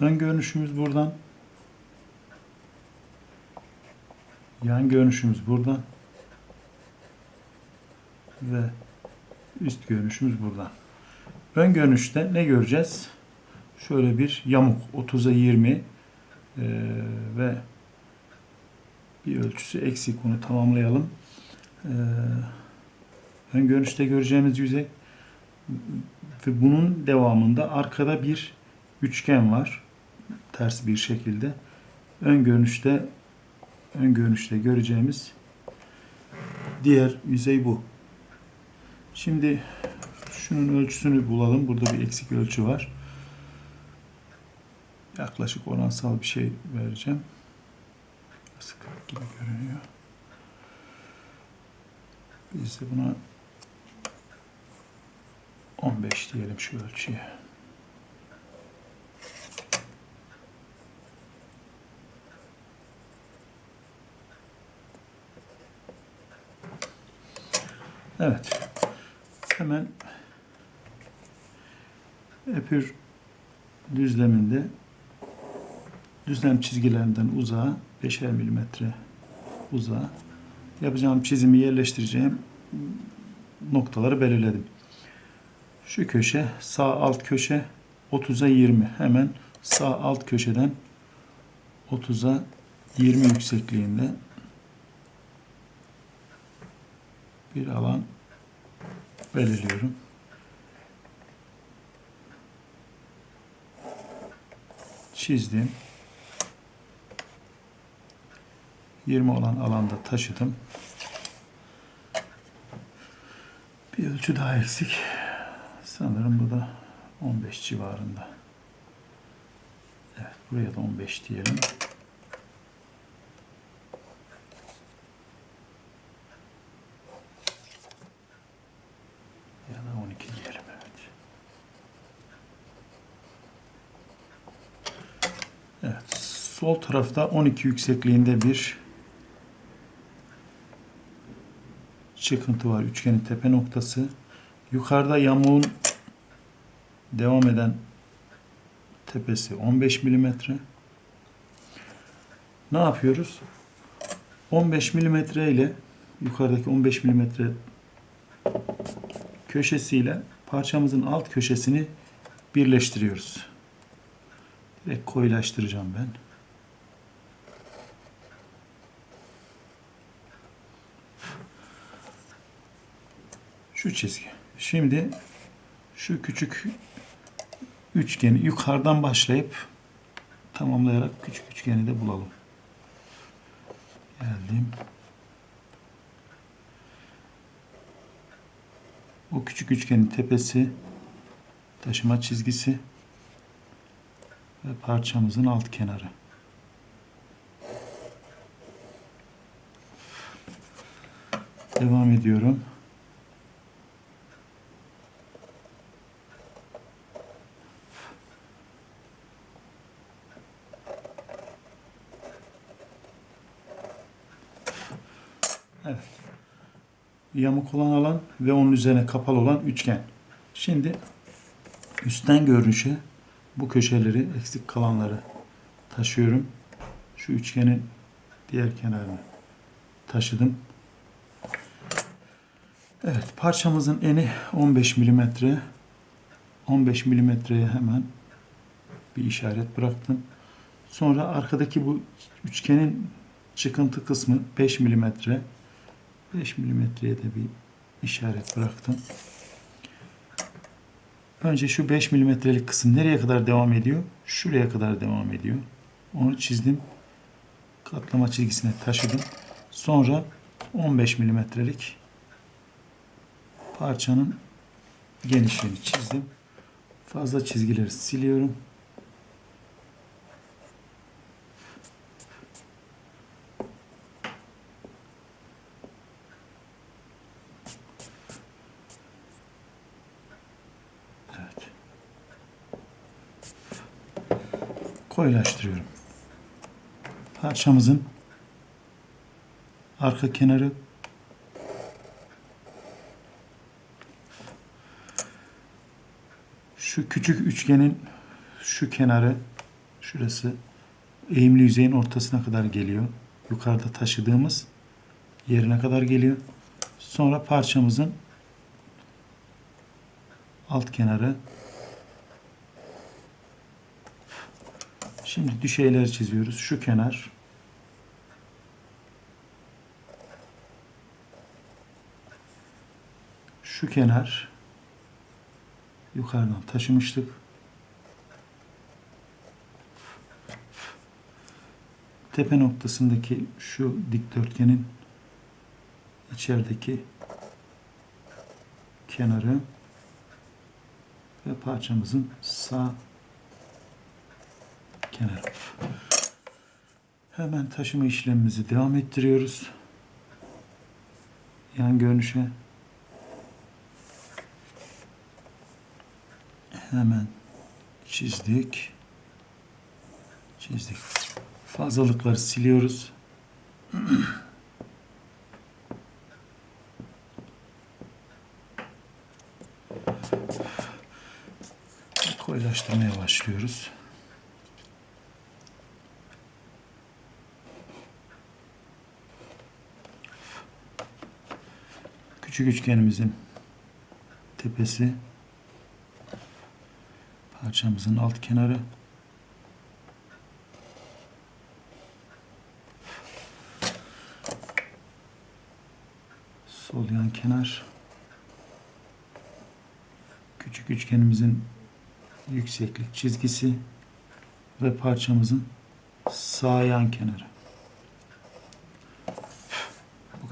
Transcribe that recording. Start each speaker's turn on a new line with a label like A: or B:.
A: Ön görünüşümüz buradan. Yan görünüşümüz buradan. Ve üst görünüşümüz buradan. Ön görünüşte ne göreceğiz? Şöyle bir yamuk 30'a 20 eee, ve bir ölçüsü eksik onu tamamlayalım. Eee ön görünüşte göreceğimiz yüzey ve bunun devamında arkada bir üçgen var. Ters bir şekilde. Ön görünüşte ön görünüşte göreceğimiz diğer yüzey bu. Şimdi şunun ölçüsünü bulalım. Burada bir eksik ölçü var. Yaklaşık oransal bir şey vereceğim. Sık gibi görünüyor. Biz de buna 15 diyelim şu ölçüye. Evet. Hemen epür düzleminde düzlem çizgilerinden uzağa 5'er milimetre uzağa yapacağım çizimi yerleştireceğim noktaları belirledim. Şu köşe sağ alt köşe 30'a 20 hemen sağ alt köşeden 30'a 20 yüksekliğinde bir alan belirliyorum. Çizdim. 20 olan alanda taşıdım. Bir ölçü daha eksik. Sanırım bu da 15 civarında. Evet, buraya da 15 diyelim. Ya da 12 diyelim evet. Evet, sol tarafta 12 yüksekliğinde bir çıkıntı var. Üçgenin tepe noktası. Yukarıda yamuğun devam eden tepesi 15 milimetre. Ne yapıyoruz? 15 milimetre ile yukarıdaki 15 milimetre köşesiyle parçamızın alt köşesini birleştiriyoruz. Direkt koyulaştıracağım ben. Çizgi. Şimdi şu küçük üçgeni yukarıdan başlayıp tamamlayarak küçük üçgeni de bulalım. Geldim. Bu küçük üçgenin tepesi taşıma çizgisi ve parçamızın alt kenarı. Devam ediyorum. Evet. Yamuk olan alan ve onun üzerine kapalı olan üçgen. Şimdi üstten görünüşe bu köşeleri, eksik kalanları taşıyorum. Şu üçgenin diğer kenarını taşıdım. Evet, parçamızın eni 15 milimetre. 15 milimetreye hemen bir işaret bıraktım. Sonra arkadaki bu üçgenin çıkıntı kısmı 5 milimetre. 5 milimetreye de bir işaret bıraktım. Önce şu 5 milimetrelik kısım nereye kadar devam ediyor? Şuraya kadar devam ediyor. Onu çizdim. Katlama çizgisine taşıdım. Sonra 15 milimetrelik parçanın genişliğini çizdim. Fazla çizgileri siliyorum. Koyulaştırıyorum. Parçamızın arka kenarı şu küçük üçgenin şu kenarı Şurası eğimli yüzeyin ortasına kadar geliyor. Yukarıda taşıdığımız yerine kadar geliyor. Sonra parçamızın alt kenarı. Şimdi düşeyler çiziyoruz. Şu kenar. Şu kenar yukarıdan taşımıştık. Tepe noktasındaki şu dikdörtgenin içerideki kenarı ve parçamızın sağ kenarı. Hemen taşıma işlemimizi devam ettiriyoruz. Yan görünüşe hemen çizdik. Çizdik. Fazlalıkları siliyoruz. Koyulaştırmaya başlıyoruz. Küçük üçgenimizin tepesi parçamızın alt kenarı sol yan kenar küçük üçgenimizin yükseklik çizgisi ve parçamızın sağ yan kenarı.